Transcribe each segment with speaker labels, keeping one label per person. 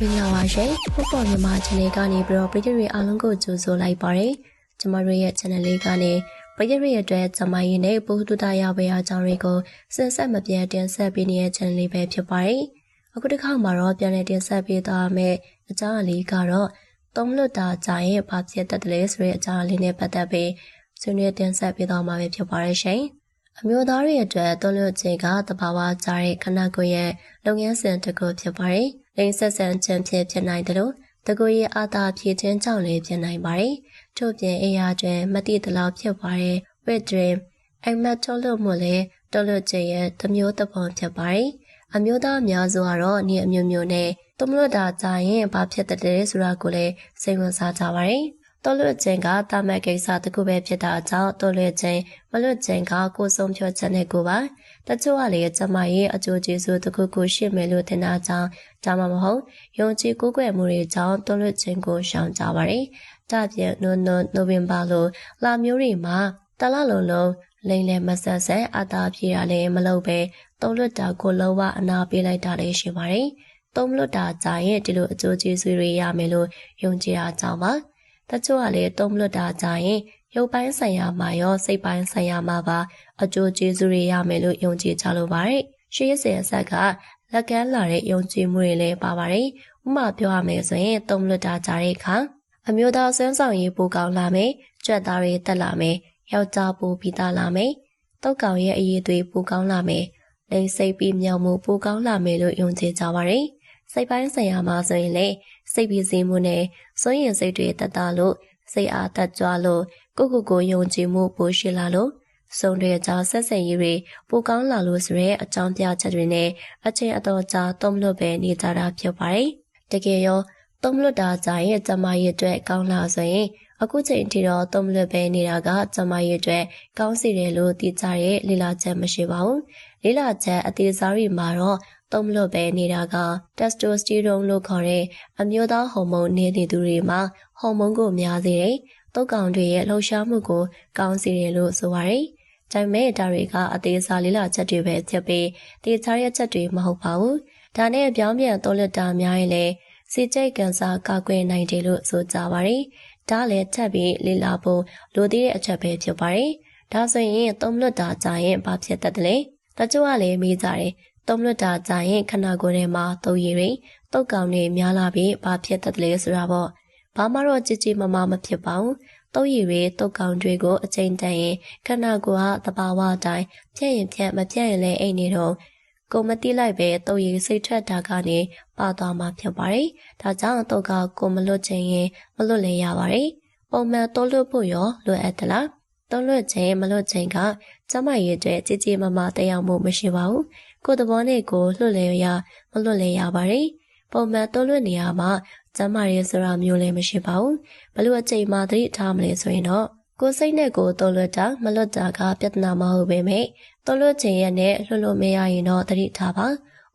Speaker 1: မင်္ဂလာပါရှင်။ဟုတ်ပေါ်မြန်မာ channel ကနေပြီးတော့ပရိသတ်တွေအားလုံးကိုကြိုဆိုလိုက်ပါရစေ။ကျမတို့ရဲ့ channel လေးကနေပရိသတ်တွေအတွက်ကျမရင်းနဲ့ပုဂ္ဂတုတရဝေအကြောင်းတွေကိုစင်ဆက်မပြတ်တင်ဆက်ပေးနေတဲ့ channel လေးပဲဖြစ်ပါတယ်။အခုတစ်ခါမှာတော့ပြန်လည်တင်ဆက်ပေးသွားမယ့်အကြောင်းအလေးကတော့သုံးလွတ်တာကြာရဲ့ဘာဖြစ်တတ်တယ်လဲဆိုတဲ့အကြောင်းအလေးနဲ့ပတ်သက်ပြီးဆွေးနွေးတင်ဆက်ပေးသွားမှာပဲဖြစ်ပါတယ်ရှင်။အမျိုးသားတွေအတွက်သုံးလွတ်ခြင်းကတဘာဝကြားတဲ့ခန္ဓာကိုယ်ရဲ့လုပ်ငန်းစဉ်တစ်ခုဖြစ်ပါတယ်။ လိင်ဆက်ဆံခြင်းဖြစ်ဖြစ်နိုင်တယ်လို့တကူရဲ့အာသာဖြစ်ခြင်းကြောင့်လည်းဖြစ်နိုင်ပါတယ်။ထို့ပြင်အရာတွင်မတိတလောက်ဖြစ်ပါတဲ့ wet dream အိမ်မက်ထုတ်လို့မို့လဲထုတ်လို့ခြင်းရဲ့သမျိုးတစ်ပုံဖြစ်ပါတယ်။အမျိုးသားအများစုကတော့နေအမျိုးမျိုးနဲ့သုံးလွတ်တာကြာရင်ဘာဖြစ်တဲ့လဲဆိုတာကိုလည်းစိတ်ဝင်စားကြပါတယ်။ တော်လွတ်ခြင်းကတာမတ်ကိစ္စတစ်ခုပဲဖြစ်တာကြောင့်တော်လွတ်ခြင်းမလွတ်ခြင်းကကိုယ်ဆုံးဖြတ်ချက်နဲ့ကိုပါတချို့ကလည်းကျမရဲ့အကျိုးကျေးဇူးတစ်ခုခုရှိမယ်လို့ထင်တာကြောင့်ဒါမှမဟုတ်ယုံကြည်ကိုးကွယ်မှုတွေကြောင့်တော်လွတ်ခြင်းကိုရှောင်ကြပါတယ်။ဒါပြင်နိုနိုနိုဝင်ဘာလိုလာမျိုးတွေမှာတလလုံးလုံးလိမ့်လဲမဆက်ဆက်အသာပြေတာလည်းမလုပ်ပဲတော်လွတ်တာကိုလုံးဝအနာပေးလိုက်တာလည်းရှိပါတယ်။သုံးလွတ်တာကြာရင်ဒီလိုအကျိုးကျေးဇူးတွေရမယ်လို့ယုံကြည်အားကြောင့်ပါ။ တချို့ကလည်းသုံးလွတ်တာကြာရင်ရုပ်ပိုင်းဆိုင်ရာမှာရောစိတ်ပိုင်းဆိုင်ရာမှာပါအကျိုးကျေးဇူးတွေရမယ်လို့ယုံကြည်ကြလိုပါတယ်။ရှေးစင်အဆက်ကလက်ကမ်းလာတဲ့ယုံကြည်မှုတွေလည်းပါပါတယ်။ဥပမာပြောရမယ်ဆိုရင်သုံးလွတ်တာကြာတဲ့အခါအမျိုးသားဆွမ်းဆောင်ရေးပိုကောင်းလာမယ်။ကြွက်သားတွေတက်လာမယ်။ယောက်ျားပိုပြီးသားလာမယ်။တောက်ကောင်ရဲ့အရေးသွေးပိုကောင်းလာမယ်။လိန်စိတ်ပြီးမြောက်မှုပိုကောင်းလာမယ်လို့ယုံကြည်ကြပါတယ်။ စိတ်ပိုင်းဆိုင်ရာမှာဆိုရင်လေစိတ်ပြီးစည်းမှုနဲ့စိုးရင်စိတ်တွေတက်တာလို့စိတ်အားတက်ကြွလို့ကိုကိုကိုယုံကြည်မှုပိုရှိလာလို့စုံတွေကြောင့်ဆက်ဆက်ရေးတွေပိုကောင်းလာလို့ဆိုရဲအကြောင်းပြချက်တွေနဲ့အချင်းအတော်ကြာသုံးလို့ပဲနေကြတာဖြစ်ပါတယ်။တကယ်ရောသုံးလို့တာကြာရဲ့ကျမရဲ့အတွက်ကောင်းလာဆိုရင်အခုချိန်ထိတော့သုံးလို့ပဲနေတာကကျမရဲ့အတွက်ကောင်းစီတယ်လို့သိကြရဲ့လီလာချက်မရှိပါဘူး။လီလာချက်အသေးစားတွေမှာတော့ သုံးလို့ပဲနေတာကတက်စတိုစတီရွန်လို့ခေါ်တဲ့အမျိုးသားဟော်မုန်းနေတဲ့သူတွေမှာဟော်မုန်းကိုများစေတယ်။တုတ်ကောင်တွေရဲ့လှုပ်ရှားမှုကိုကောင်းစေတယ်လို့ဆိုပါတယ်။ဒါပေမဲ့ဒါတွေကအသေးစားလေးလာချက်တွေပဲဖြစ်ပြီးတေချားရဲ့ချက်တွေမဟုတ်ပါဘူး။ဒါနဲ့ပြောင်းပြန်တော်လက်တာများရင်လည်းစီကျိတ်ကန်စာကောက်ွယ်နိုင်တယ်လို့ဆိုကြပါတယ်။ဒါလည်းထပ်ပြီးလေးလာဖို့လိုသေးတဲ့အချက်ပဲဖြစ်ပါတယ်။ဒါဆိုရင်သုံးလွတ်တာကြာရင်ဘာဖြစ်တတ်တယ်လဲ။တချို့ကလည်းမေးကြတယ်။ သုံးလွတ်တာကြာရင်ခန္ဓာကိုယ်ထဲမှာတုပ်ရည်တွေတုတ်ကောင်တွေများလာပြီးဘာဖြစ်တတ်တယ်လဲဆိုတာပေါ့။ဘာမှတော့ကြည်ကြည်မမမဖြစ်ပါဘူး။တုပ်ရည်တွေတုတ်ကောင်တွေကိုအချိန်တန်ရင်ခန္ဓာကိုယ်ကတဘာဝအတိုင်းဖြည့်ရင်ဖြည့်မဖြည့်ရင်လည်းအိတ်နေတော့ကိုမတိလိုက်ပဲတုပ်ရည်စိတ်ထွက်တာကနေပါသွားမှာဖြစ်ပါတယ်။ဒါကြောင့်တုတ်ကကိုမလွတ်ချင်ရင်မလွတ်လည်းရပါတယ်။ပုံမှန်တိုးလွတ်ဖို့ရောလွယ်အပ်သလား။တိုးလွတ်ခြင်းမလွတ်ခြင်းကကျမရဲ့အတွက်ကြည်ကြည်မမတရားမှုမရှိပါဘူး။ ကိုယ်သဘောနဲ့ကိုလွတ်လဲရမလွတ်လဲရပါတယ်။ပုံမှန်တိုးလွတ်နေရမှာကျမရဲ့ဆိုတာမျိုးလည်းမရှိပါဘူး။ဘလို့အချိန်မှသတိထားမလဲဆိုရင်တော့ကိုယ်စိတ်နဲ့ကိုယ်တိုးလွတ်တာမလွတ်တာကပြဿနာမဟုတ်ပေမဲ့တိုးလွတ်ခြင်းရဲ့နဲ့လွတ်လို့မရရင်တော့သတိထားပါ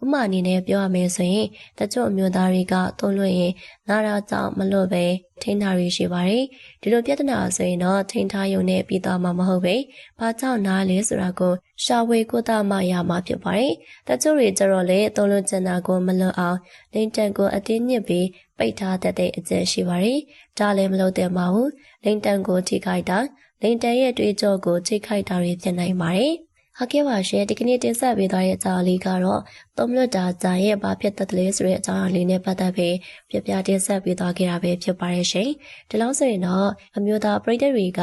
Speaker 1: ဥမာအနေနဲ့ပြောရမယ်ဆိုရင်တချို့အမျိုးသားတွေကတိုးလွတ်ရင်နားရာကြောင့်မလွတ်ပဲထိန်းထားရရှိပါတယ်ဒီလိုပြဿနာဆိုရင်တော့ထိန်းထားရုံနဲ့ပြီးသွားမှာမဟုတ်ပဲဘာကြောင့်နားလဲဆိုတာကိုရှာဝေကိုတာမှရမှာဖြစ်ပါတယ်တချို့တွေကြတော့လေတိုးလွတ်ကျင်တာကိုမလွတ်အောင်လိမ့်တန်ကိုအတင်းညစ်ပြီးပိတ်ထားတတ်တဲ့အကျင့်ရှိပါတယ်ဒါလည်းမလုပ်သင့်ပါဘူးလိမ့်တန်ကိုထိခိုက်တာလိမ့်တန်ရဲ့တွေးကြောကိုထိခိုက်တာတွေဖြစ်နိုင်ပါတယ် ဟုတ်ကဲ့ပါရှင်ဒီကနေ့တင်ဆက်ပေးသွားတဲ့အကြောင်းလေးကတော့သုံးလွတ်တာကြာရဲ့ဘာဖြစ်တတ်တယ်လဲဆိုတဲ့အကြောင်းအလေးနဲ့ပတ်သက်ပြီးပြပြတင်ဆက်ပေးသွားခဲ့တာပဲဖြစ်ပါတယ်ရှင်ဒီလောက်ဆိုရင်တော့အမျိုးသားပရိသတ်တွေက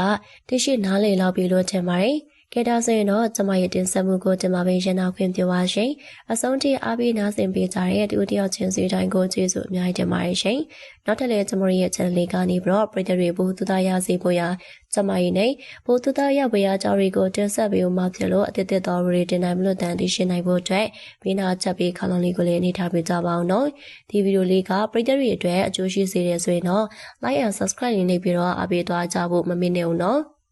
Speaker 1: သိရှိနားလည်လောက်ပြီလို့ထင်ပါတယ် ကဲဒါဆိုရင်တော့ကျမရဲ့တင်ဆက်မှုကိုဒီမှာပဲရနာခွင့်ပြုပါရှင်။အဆုံးထိအားပေးနားဆင်ပေးကြတဲ့တူတယောက်ချင်းစီတိုင်းကိုကျေးဇူးအများကြီးတင်ပါတယ်ရှင်။နောက်ထပ်လည်းကျမရဲ့ channel လေးကနေပြီးတော့ပရိသတ်တွေဘူးသူသားရစေဖို့ရာကျမရဲ့နေဘူးသူသားရဝေရကြောင်းတွေကိုတင်ဆက်ပေးမှဖြစ်လို့အသစ်သစ်တော်တွေတင်နိုင်မလို့တန်သိရှင်းနိုင်ဖို့အတွက်ဘေးနာချက်ပြီးခါလုံးလေးကိုလည်းအနေထားပေးကြပါအောင်နော်။ဒီဗီဒီယိုလေးကပရိသတ်တွေအတွက်အကျိုးရှိစေတယ်ဆိုရင်တော့ like and subscribe လေးနေပြီးတော့အားပေးသွားကြဖို့မမေ့နဲ့ဦးနော်။